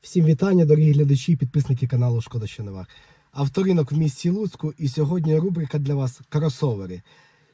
Всім вітання, дорогі глядачі і підписники каналу Шкода що нова. Авторинок в місті Луцьку і сьогодні рубрика для вас кросовери.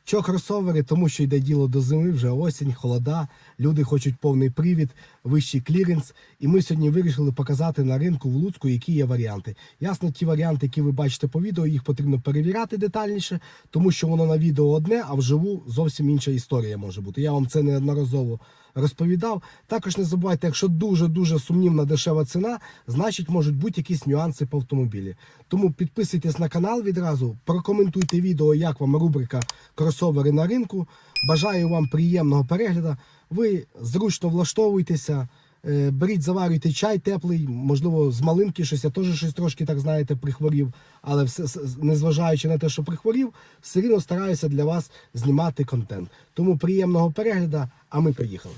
Чого кросовери? Тому що йде діло до зими, вже осінь, холода, люди хочуть повний привід, вищий кліренс. І ми сьогодні вирішили показати на ринку в Луцьку, які є варіанти. Ясно, ті варіанти, які ви бачите по відео, їх потрібно перевіряти детальніше, тому що воно на відео одне, а вживу зовсім інша історія може бути. Я вам це неодноразово розповідав. Також не забувайте, якщо дуже-дуже сумнівна дешева ціна, значить можуть бути якісь нюанси по автомобілі. Тому підписуйтесь на канал відразу, прокоментуйте відео, як вам рубрика кросовери на ринку. Бажаю вам приємного перегляду. Ви зручно влаштовуйтеся. е, Беріть, заварюйте чай теплий, можливо, з малинки щось. Я теж щось трошки, так знаєте, прихворів. Але все, незважаючи на те, що прихворів, все рівно стараюся для вас знімати контент. Тому приємного перегляду, а ми приїхали.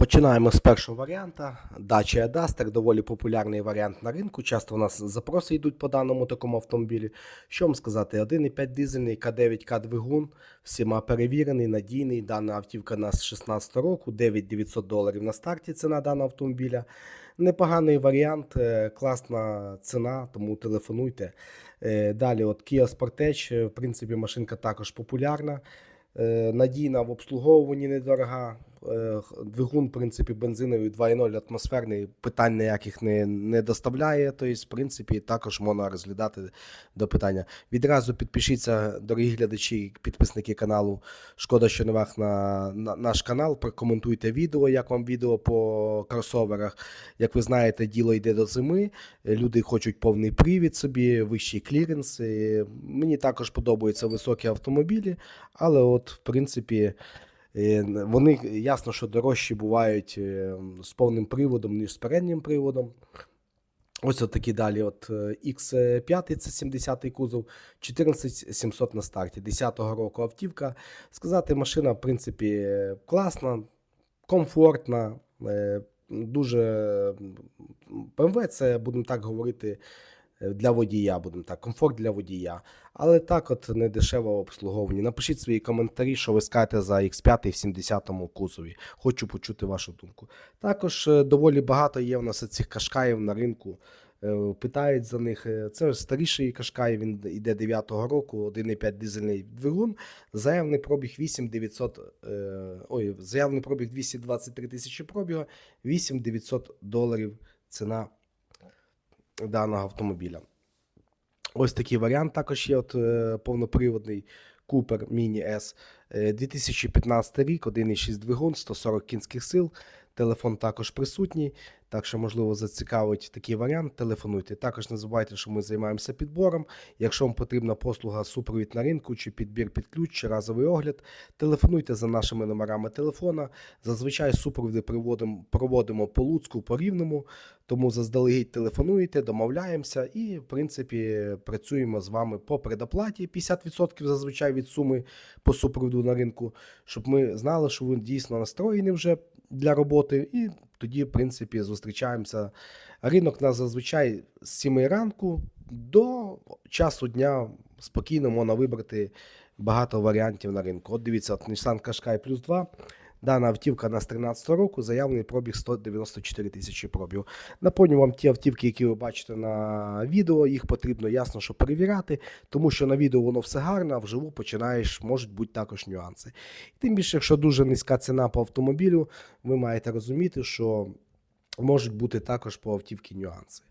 Починаємо з першого варіанта. Dacia Duster, доволі популярний варіант на ринку. Часто у нас запроси йдуть по даному такому автомобілі. Що вам сказати? 1,5 дизельний К9К двигун, всіма перевірений, надійний. Дана автівка у нас з 16 року, 9900 доларів на старті ціна даного автомобіля. Непоганий варіант, е, класна ціна, тому телефонуйте. Е, Далі, от Kia Sportage, в принципі, машинка також популярна. Е, Надійна в обслуговуванні недорога. Е, Двигун, в принципі, бензиновий 2.0 атмосферний, питань ніяких не, не доставляє. Тобто, в принципі, також можна розглядати до питання. Відразу підпишіться, дорогі глядачі, підписники каналу. Шкода, що не вах на, на наш канал. Прокоментуйте відео, як вам відео по кросоверах. Як ви знаєте, діло йде до зими. Люди хочуть повний привід собі, вищий кліренс. І Мені також подобаються високі автомобілі, але от, в принципі. Е, Вони ясно, що дорожчі бувають е, з повним приводом, ніж з переднім приводом. Ось от такі далі. От е, X5, це 70-й кузов, 14700 на старті, 10-го року автівка. Сказати, машина, в принципі, е, класна, комфортна, е, дуже BMW це, будемо так говорити, е, для водія, будемо так, комфорт для водія. Але так, от не дешево обслуговування. Напишіть свої коментарі, що ви скажете за X5 в 70-му кузові. Хочу почути вашу думку. Також е, доволі багато є в нас цих кашкаїв на ринку. Е, Питають за них. Е, Це старіший кашкай, він йде 9-го року, 1,5 дизельний двигун. Заявний пробіг 8900, е, ой, заявний пробіг 223 тисячі пробігу, 8900 доларів ціна даного автомобіля. Ось такий варіант також є от, е, повноприводний Cooper Mini S. Е, 2015 рік, 1,6 двигун, 140 кінських сил. Телефон також присутній, так що, можливо, зацікавить такий варіант. Телефонуйте. Також не забувайте, що ми займаємося підбором. Якщо вам потрібна послуга супровід на ринку, чи підбір під ключ, чи разовий огляд, телефонуйте за нашими номерами телефона. Зазвичай супровіди проводимо, проводимо по Луцьку, по Рівному, тому заздалегідь телефонуєте, домовляємося і, в принципі, працюємо з вами по предоплаті 50% зазвичай від суми по супроводу на ринку, щоб ми знали, що ви дійсно настроєні вже для роботи, і тоді, в принципі, зустрічаємося. Ринок нас зазвичай з 7 ранку до часу дня спокійно можна вибрати багато варіантів на ринку. От дивіться, от Nissan Qashqai плюс 2. Дана автівка у нас 13 року, заявлений пробіг 194 тисячі пробігу. Напомню вам ті автівки, які ви бачите на відео, їх потрібно ясно, що перевіряти, тому що на відео воно все гарно, а вживу починаєш, можуть бути також нюанси. І Тим більше, якщо дуже низька ціна по автомобілю, ви маєте розуміти, що можуть бути також по автівці нюанси.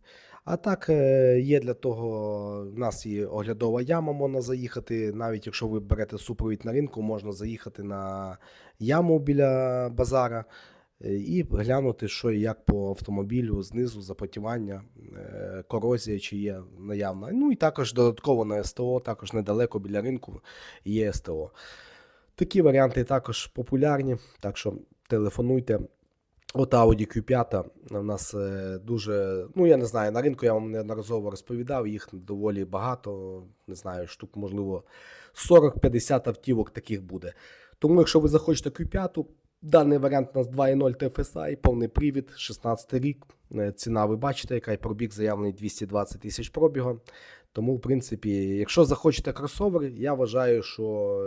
А так, е, є для того, в нас є оглядова яма, можна заїхати. Навіть якщо ви берете супровід на ринку, можна заїхати на яму біля базара е, і глянути, що і як по автомобілю знизу, запотівання, е, корозія, чи є наявна. Ну і також додатково на СТО, також недалеко біля ринку є СТО. Такі варіанти також популярні, так що телефонуйте. От Audi Q5 у нас е, дуже, ну я не знаю, на ринку я вам неодноразово розповідав, їх доволі багато, не знаю, штук, можливо, 40-50 автівок таких буде. Тому, якщо ви захочете Q5, даний варіант у нас 2.0 TFSI, повний привід, 16 рік. Е, Ціна ви бачите, яка пробіг заявлений 220 тисяч пробігу. Тому, в принципі, якщо захочете кросовер, я вважаю, що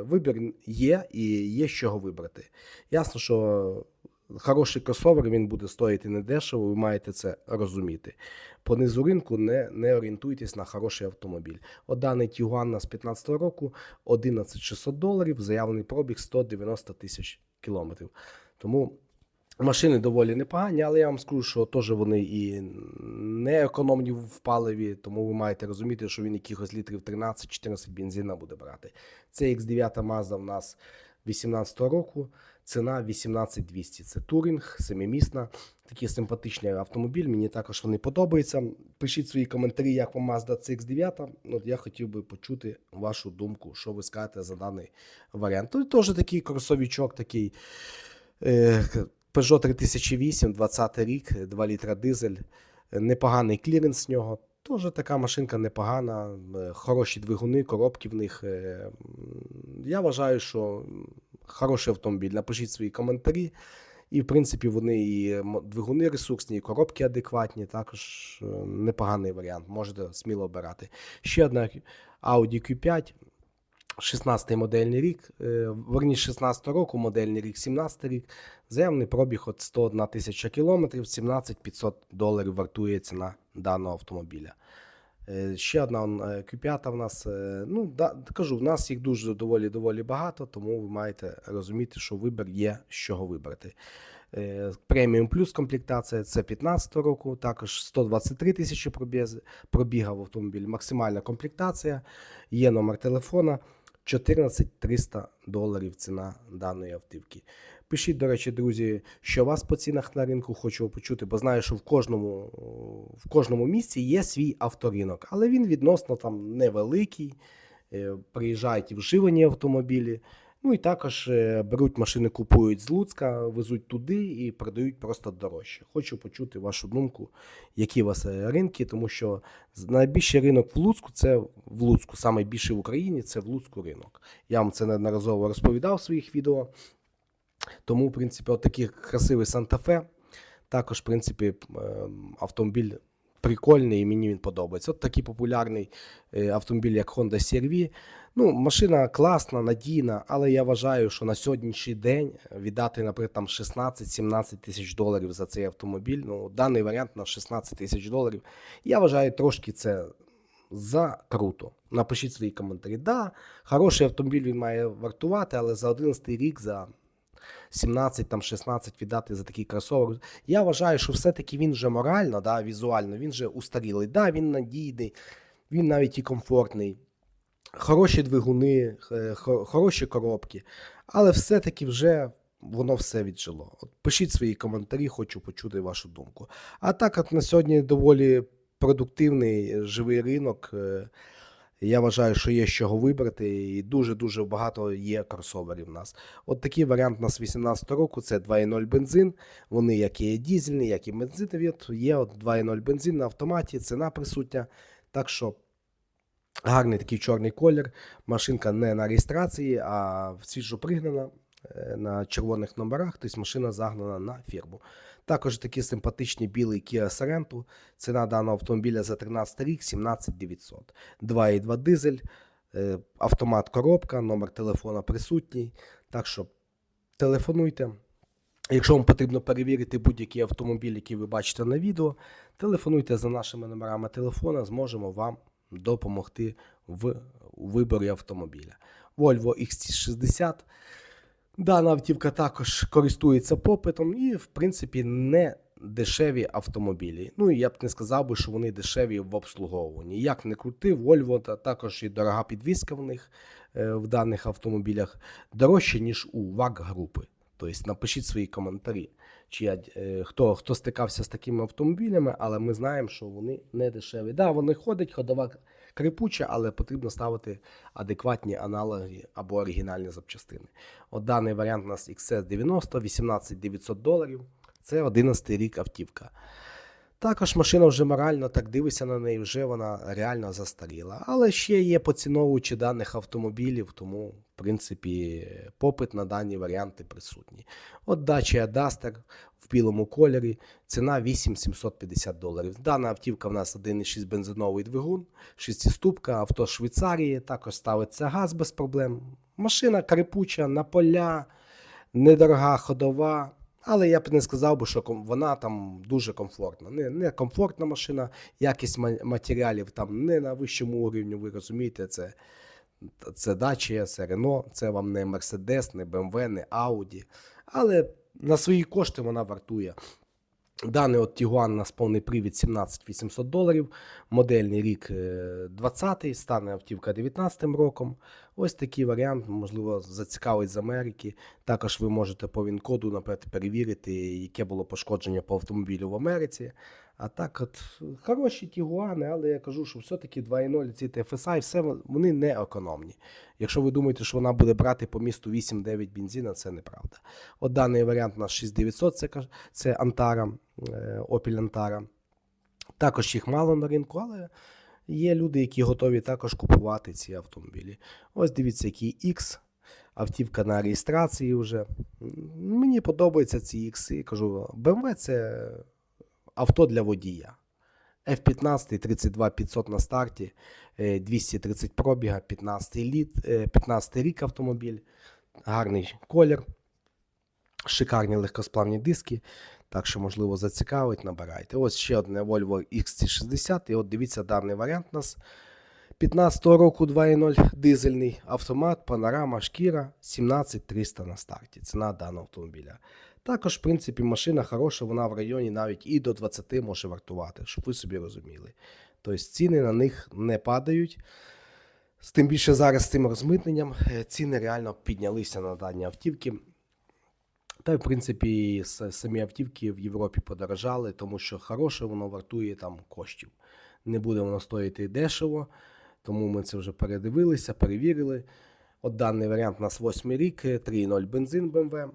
вибір є і є з чого вибрати. Ясно, що хороший кросовер він буде стоїти недешево, ви маєте це розуміти. По низу ринку не, не орієнтуйтесь на хороший автомобіль. От даний Tiguan у нас 15 року 11600 доларів, заявлений пробіг 190 тисяч кілометрів. Тому машини доволі непогані, але я вам скажу, що теж вони і не економні в паливі, тому ви маєте розуміти, що він якихось літрів 13-14 бензина буде брати. Це X9 Mazda в нас 18 року. Ціна 18200. Це турінг, семимісна. Такий симпатичний автомобіль. Мені також вони подобаються. Пишіть свої коментарі, як вам Mazda CX9. От я хотів би почути вашу думку, що ви скажете за даний варіант. Тут теж такий кросовічок, такий е, Peugeot 3008, 20 рік, 2 літра дизель. Непоганий кліренс з нього. Теж така машинка непогана, е, хороші двигуни, коробки в них. е, Я вважаю, що хороший автомобіль. Напишіть свої коментарі. І, в принципі, вони і двигуни ресурсні, і коробки адекватні. Також е, непоганий варіант. Можете сміло обирати. Ще одна Audi Q5. 16 модельний рік, е, верніше 16 року, модельний рік, 17 рік. Заявний пробіг от 101 тисяча кілометрів, 17 500 доларів вартує ціна даного автомобіля. Е, Ще одна е, Q5 в нас. Ну, да, кажу, в нас їх дуже доволі доволі багато, тому ви маєте розуміти, що вибір є з чого вибрати. Преміум плюс комплектація це 15 року, також 123 тисячі пробіз- пробіга в. Максимальна комплектація, є номер телефона. 14 300 доларів ціна даної автівки. Пишіть, до речі, друзі, що вас по цінах на ринку хочу почути, бо знаю, що в кожному, в кожному місці є свій авторинок, але він відносно там невеликий. Е, Приїжджають і вживані автомобілі. Ну і також е, беруть машини, купують з Луцька, везуть туди і продають просто дорожче. Хочу почути вашу думку, які у вас е, ринки, тому що найбільший ринок в Луцьку це в Луцьку, найбільший в Україні це в Луцьку ринок. Я вам це неодноразово розповідав в своїх відео. Тому, в принципі, от такий красивий Санта-Фе. Також, в принципі, ем, автомобіль прикольний і мені він подобається. От такий популярний е, автомобіль, як Honda CR-V. Ну, машина класна, надійна, але я вважаю, що на сьогоднішній день віддати, наприклад, там 16-17 тисяч доларів за цей автомобіль. Ну, даний варіант на 16 тисяч доларів. Я вважаю, трошки це за круто. Напишіть свої коментарі. Да, хороший автомобіль він має вартувати, але за 11 рік, за 17, там 16 віддати за такий кросовер. Я вважаю, що все-таки він вже морально, да, візуально, він вже устарілий. Да, він надійний, він навіть і комфортний. Хороші двигуни, е, хороші коробки, але все-таки вже воно все віджило. От пишіть свої коментарі, хочу почути вашу думку. А так, от на сьогодні доволі продуктивний е, живий ринок. Я вважаю, що є з чого вибрати, і дуже-дуже багато є кросоверів у нас. От такий варіант у нас 18 року це 2.0 бензин. Вони як і дізельні, як і бензинові. Є от 2.0 бензин на автоматі, ціна присутня. Так що гарний такий чорний колір. Машинка не на реєстрації, а свіжо пригнана е, на червоних номерах, тобто машина загнана на фірму. Також такий симпатичний білий Kia Sorento. Ціна даного автомобіля за 13 рік 17 900. 2,2 дизель, е, автомат коробка, номер телефона присутній. Так що телефонуйте. Якщо вам потрібно перевірити будь-який автомобіль, який ви бачите на відео, телефонуйте за нашими номерами телефона, зможемо вам допомогти в виборі автомобіля. Volvo XC60. Дана автівка також користується попитом і, в принципі, не дешеві автомобілі. Ну і я б не сказав би, що вони дешеві в обслуговуванні. Як не крути, Volvo та також і дорога підвізка в них е, в даних автомобілях дорожче, ніж у ВАК групи. Тобто напишіть свої коментарі, чи я, е, хто, хто стикався з такими автомобілями, але ми знаємо, що вони не дешеві. Так, да, вони ходять, ходова крипуча, але потрібно ставити адекватні аналоги або оригінальні запчастини. От даний варіант у нас XC90, 18 900 доларів. Це 11 рік автівка. Також машина вже морально так дивишся на неї, вже вона реально застаріла. Але ще є поціновувачі даних автомобілів, тому, в принципі, попит на дані варіанти присутній. От Dacia Duster в білому кольорі, ціна 8750 доларів. Дана автівка в нас 1,6 бензиновий двигун, 6-ступка, авто Швейцарії, також ставиться газ без проблем. Машина крипуча на поля, недорога ходова. Але я б не сказав би, що вона там дуже комфортна. Не, не комфортна машина, якість матеріалів там не на вищому рівні, ви розумієте, це, це Dacia, це Renault, це вам не Mercedes, не BMW, не Audi. Але на свої кошти вона вартує. Даний от Тігуан у нас повний привід 17 800 доларів, модельний рік 20-й, стане автівка 19 роком. Ось такий варіант, можливо, зацікавить з Америки. Також ви можете по він-коду наприклад, перевірити, яке було пошкодження по автомобілю в Америці. А так, от хороші Тігуани, але я кажу, що все-таки 2.0 ці TFSI, все вони не економні. Якщо ви думаєте, що вона буде брати по місту 8-9 бензина, це неправда. От даний варіант у нас 6900, це, це Антара, е, Opel Antara. Також їх мало на ринку, але є люди, які готові також купувати ці автомобілі. Ось дивіться, який X. Автівка на реєстрації вже. Мені подобаються ці X. Кажу, BMW це авто для водія. F15 32 500 на старті, е, 230 пробіга, 15 літ, е, 15 рік автомобіль, гарний колір, шикарні легкосплавні диски. Так що, можливо, зацікавить, набирайте. Ось ще одне Volvo XC60. І от дивіться даний варіант у нас. 15 року 2.0 дизельний автомат, панорама, шкіра 17300 на старті. Ціна даного автомобіля. Також, в принципі, машина хороша, вона в районі навіть і до 20 може вартувати, щоб ви собі розуміли. Тобто ціни на них не падають. З Тим більше зараз з цим розмитненням е, ціни реально піднялися на дані автівки. Та в принципі, самі автівки в Європі подорожали, тому що хороше воно вартує там коштів. Не буде воно стоїти дешево, тому ми це вже передивилися, перевірили. От даний варіант у нас 8 рік, е, 3.0 бензин BMW,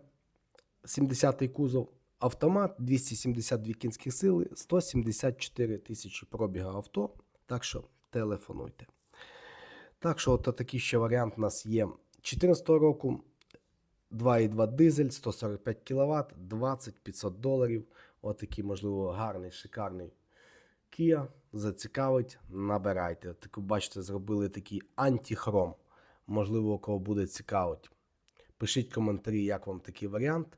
70-й кузов, автомат, 272 кінських сили, 174 тисячі пробіга авто. Так що телефонуйте. Так що, от такий ще варіант у нас є 14 року. 2,2 дизель, 145 кВт, 20 500 доларів. Отакий, можливо, гарний, шикарний Kia. Зацікавить, набирайте. Ви бачите, зробили такий антихром. Можливо, кого буде цікавить. Пишіть коментарі, як вам такий варіант.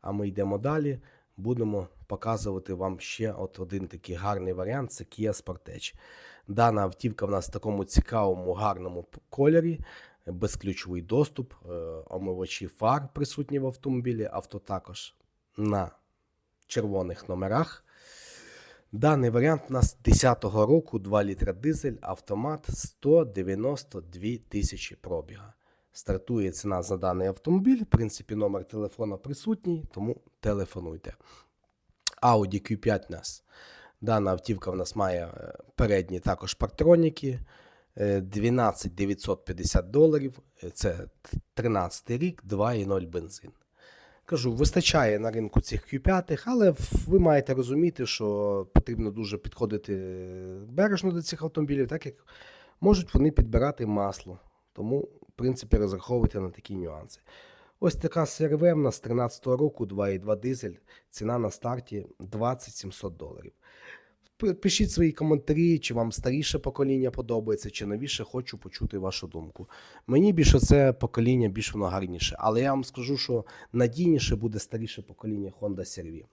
А ми йдемо далі. Будемо показувати вам ще от один такий гарний варіант це Kia Sportage. Дана автівка в нас в такому цікавому, гарному кольорі, безключовий доступ, е, омивачі фар присутні в автомобілі, авто також на червоних номерах. Даний варіант у нас 10-го року, 2 літра дизель, автомат 192 тисячі пробіга. Стартує ціна за даний автомобіль. В принципі, номер телефона присутній, тому телефонуйте. Audi Q5 у нас. Дана автівка в нас має е, передні також партроніки. е, 12 950 доларів. Е, Це 13 рік, 2,0 бензин. Кажу, вистачає на ринку цих Q5, але ви маєте розуміти, що потрібно дуже підходити бережно до цих автомобілів, так як можуть вони підбирати масло. Тому, в принципі, розраховуйте на такі нюанси. Ось така CRV з 13 року, 2,2 дизель, ціна на старті 20 700 доларів. Пишіть свої коментарі, чи вам старіше покоління подобається, чи новіше, хочу почути вашу думку. Мені більше це покоління більш воно гарніше, але я вам скажу, що надійніше буде старіше покоління Honda CR-V.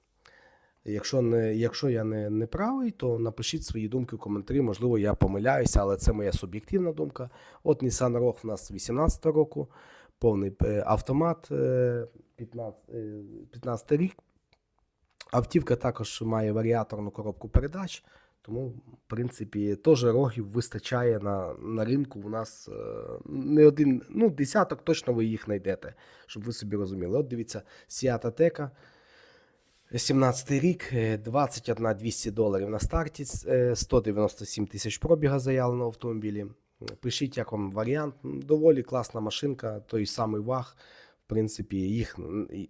Якщо, не, якщо я не, не правий, то напишіть свої думки в коментарі. Можливо, я помиляюся, але це моя суб'єктивна думка. От Nissan Rogue в нас 18 року, повний е, автомат, е, 15, е, 15 рік. Автівка також має варіаторну коробку передач, тому, в принципі, теж рогів вистачає на, на ринку. У нас е, не один, ну, десяток точно ви їх знайдете, щоб ви собі розуміли. От дивіться, Seat Ateca, 17 рік, е, 21 200 доларів на старті, е, 197 тисяч пробіга заявлено в автомобілі. Пишіть, як вам варіант. Доволі класна машинка, той самий ваг. В принципі, їх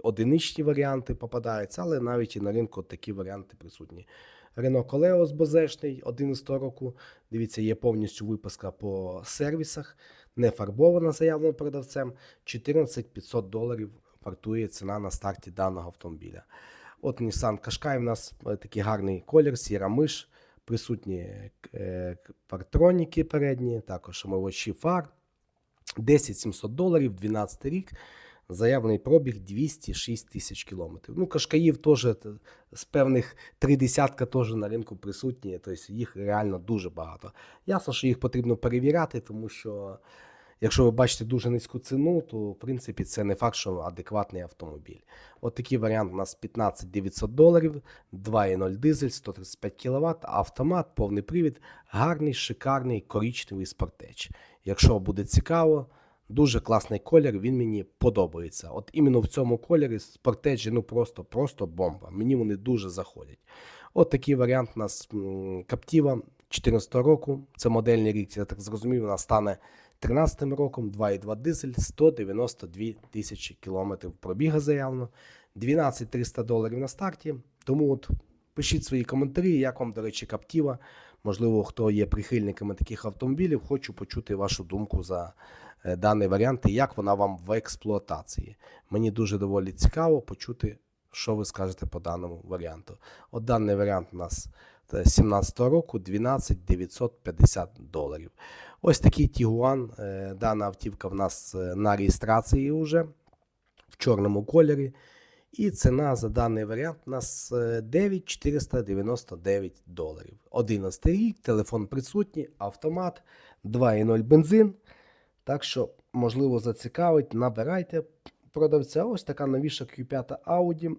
одиничні варіанти попадаються, але навіть і на ринку такі варіанти присутні. Renault Колеос бозешний 11 року. Дивіться, є повністю виписка по сервісах, не фарбована заявлена продавцем. 14 500 доларів вартує ціна на старті даного автомобіля. От Nissan Qashqai у нас е, такий гарний колір, сіра миш, присутні е, партроніки передні, також омивачі фар. 10 700 доларів, 12 рік. Заявлений пробіг 206 тисяч кілометрів. Ну, Кашкаїв теж е, з певних три десятка теж на ринку присутні, тобто їх реально дуже багато. Ясно, що їх потрібно перевіряти, тому що якщо ви бачите дуже низьку ціну, то в принципі це не факт, що адекватний автомобіль. От такий варіант у нас 15 900 доларів, 2.0 дизель, 135 кВт, автомат, повний привід, гарний, шикарний, коричневий спортеч. Якщо буде цікаво, дуже класний колір, він мені подобається. От іменно в цьому кольорі спортеджі ну просто, просто бомба. Мені вони дуже заходять. От такий варіант у нас м, Captiva 14 року. Це модельний рік, я так зрозумів, вона стане 13 роком, 2,2 дизель, 192 тисячі кілометрів пробіга заявлено, 12 300 доларів на старті. Тому от пишіть свої коментарі, як вам, до речі, Captiva. Можливо, хто є прихильниками таких автомобілів, хочу почути вашу думку за е, даний варіант і як вона вам в експлуатації. Мені дуже доволі цікаво почути, що ви скажете по даному варіанту. От даний варіант у нас 17 року 12 950 доларів. Ось такий Тігуан. е, Дана автівка в нас е, на реєстрації вже в чорному кольорі. І ціна за даний варіант у нас е, 9499 доларів. 11 рік, телефон присутній, автомат, 2.0 бензин. Так що, можливо, зацікавить, набирайте продавця. Ось така новіша Q5 Audi.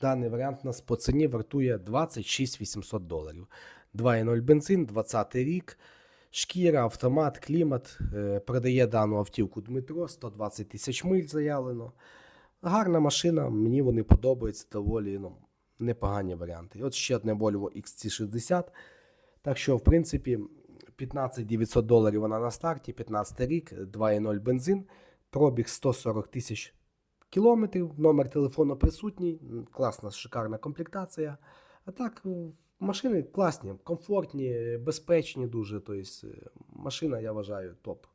Даний варіант у нас по ціні вартує 26 800 доларів. 2.0 бензин, 20 рік. Шкіра, автомат, клімат. Е, Продає дану автівку Дмитро, 120 тисяч миль заявлено. Гарна машина, мені вони подобаються, доволі ну, непогані варіанти. І от ще одне Volvo XC60. Так що, в принципі, 15 900 доларів вона на старті, 15 рік, 2.0 бензин, пробіг 140 тисяч кілометрів, номер телефону присутній, класна, шикарна комплектація. А так, машини класні, комфортні, безпечні дуже. Тобто, машина, я вважаю, топ.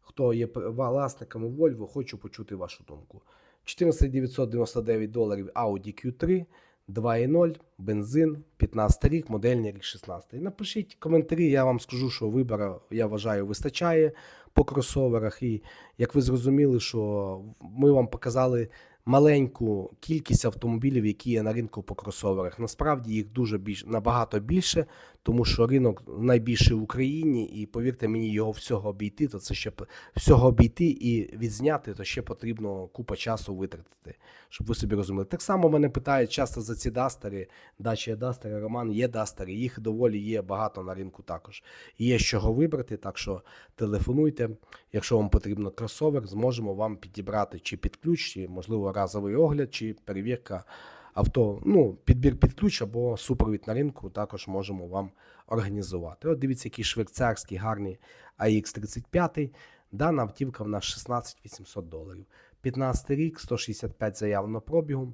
Хто є власниками Volvo, хочу почути вашу думку. 14 999 доларів Audi Q3, 2.0, бензин, 15 рік, модельний рік 16. Напишіть коментарі, я вам скажу, що вибору, я вважаю, вистачає по кросоверах. І як ви зрозуміли, що ми вам показали маленьку кількість автомобілів, які є на ринку по кросоверах. Насправді їх дуже більш набагато більше, тому що ринок найбільший в Україні, і повірте мені, його всього обійти, то це ще всього обійти і відзняти, то ще потрібно купа часу витратити, щоб ви собі розуміли. Так само мене питають часто за ці дастери, дачі дастери, Роман, є дастери, їх доволі є багато на ринку також. Є з чого вибрати, так що телефонуйте. Якщо вам потрібно кросовер, зможемо вам підібрати чи під ключ, чи можливо разовий огляд, чи перевірка авто. Ну, підбір під ключ або супровід на ринку також можемо вам організувати. От дивіться, який швейцарський гарний AX35. Дана автівка в нас 16 800 доларів. 15 рік, 165 заявлено пробігу,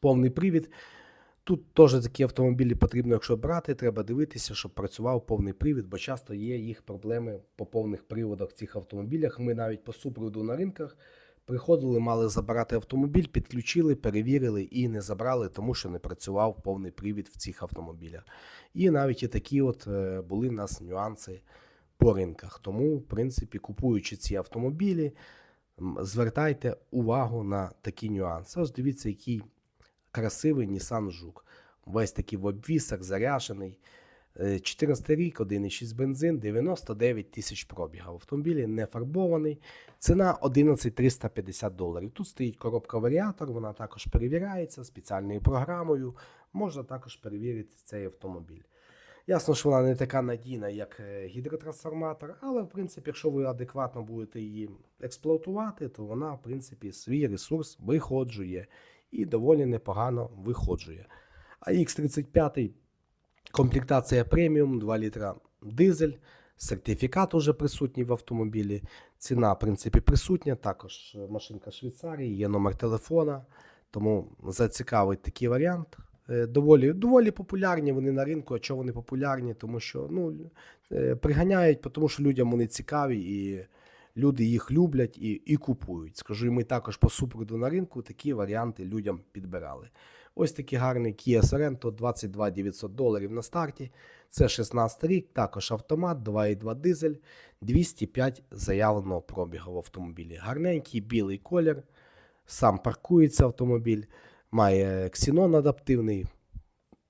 повний привід. Тут теж такі автомобілі потрібно, якщо брати, треба дивитися, щоб працював повний привід, бо часто є їх проблеми по повних приводах в цих автомобілях. Ми навіть по супроводу на ринках приходили, мали забирати автомобіль, підключили, перевірили і не забрали, тому що не працював повний привід в цих автомобілях. І навіть і такі от е, були в нас нюанси по ринках. Тому, в принципі, купуючи ці автомобілі, звертайте увагу на такі нюанси. Ось дивіться, який красивий Nissan Жук. Весь такий в обвісах, заряжений. Е, 14 рік, 1,6 бензин, 99 тисяч пробігів. Автомобіль не фарбований. Ціна 11 350 доларів. Тут стоїть коробка варіатор, вона також перевіряється спеціальною програмою. Можна також перевірити цей автомобіль. Ясно, що вона не така надійна, як е, гідротрансформатор, але в принципі, якщо ви адекватно будете її експлуатувати, то вона, в принципі, свій ресурс виходжує і доволі непогано виходжує. А X35 комплектація преміум, 2 літра дизель, сертифікат уже присутній в автомобілі. Ціна, в принципі, присутня. Також машинка Швейцарії, є номер телефона. Тому зацікавить такий варіант. Е, Доволі, доволі популярні вони на ринку. А чого вони популярні? Тому що ну, е, приганяють, тому що людям вони цікаві і люди їх люблять і, і купують. Скажу, і ми також по супроводу на ринку такі варіанти людям підбирали. Ось такий гарний Kia Sorento 22 900 доларів на старті. Це 16 рік, також автомат, 2,2 дизель, 205 заявленого пробігу в автомобілі. Гарненький білий колір, сам паркується автомобіль, має ксенон адаптивний,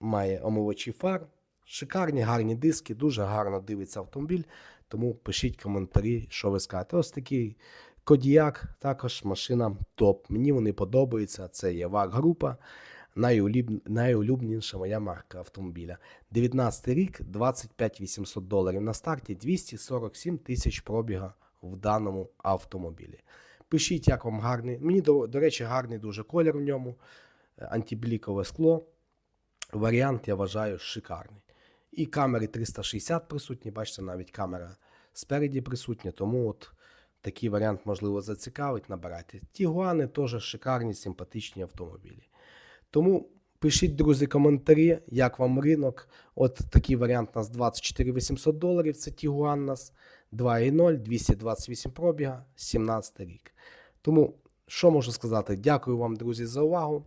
має омивачі фар. Шикарні, гарні диски, дуже гарно дивиться автомобіль. Тому пишіть коментарі, що ви скажете. Ось такий Кодіак, також машина топ. Мені вони подобаються. Це є ВАГ група. Найулюб... Найулюбленіша моя марка автомобіля. 19 рік, 25 800 доларів на старті, 247 тисяч пробіга в даному автомобілі. Пишіть, як вам гарний. Мені, до, до речі, гарний дуже колір в ньому. Е, Антиблікове скло. Варіант, я вважаю, шикарний. І камери 360 присутні, бачите, навіть камера спереді присутня, тому от такий варіант, можливо, зацікавить, набирайте. Тігуани теж шикарні, симпатичні автомобілі. Тому пишіть, друзі, коментарі, як вам ринок. От такий варіант у нас 24 800 доларів, це Тігуан нас 2.0, 228 пробіга, 17 рік. Тому, що можу сказати? Дякую вам, друзі, за увагу.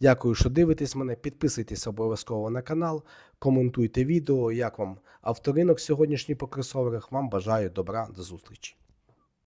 Дякую, що дивитесь мене. Підписуйтесь обов'язково на канал, коментуйте відео, як вам авторинок сьогоднішній по кросоверах. Вам бажаю добра, до зустрічі.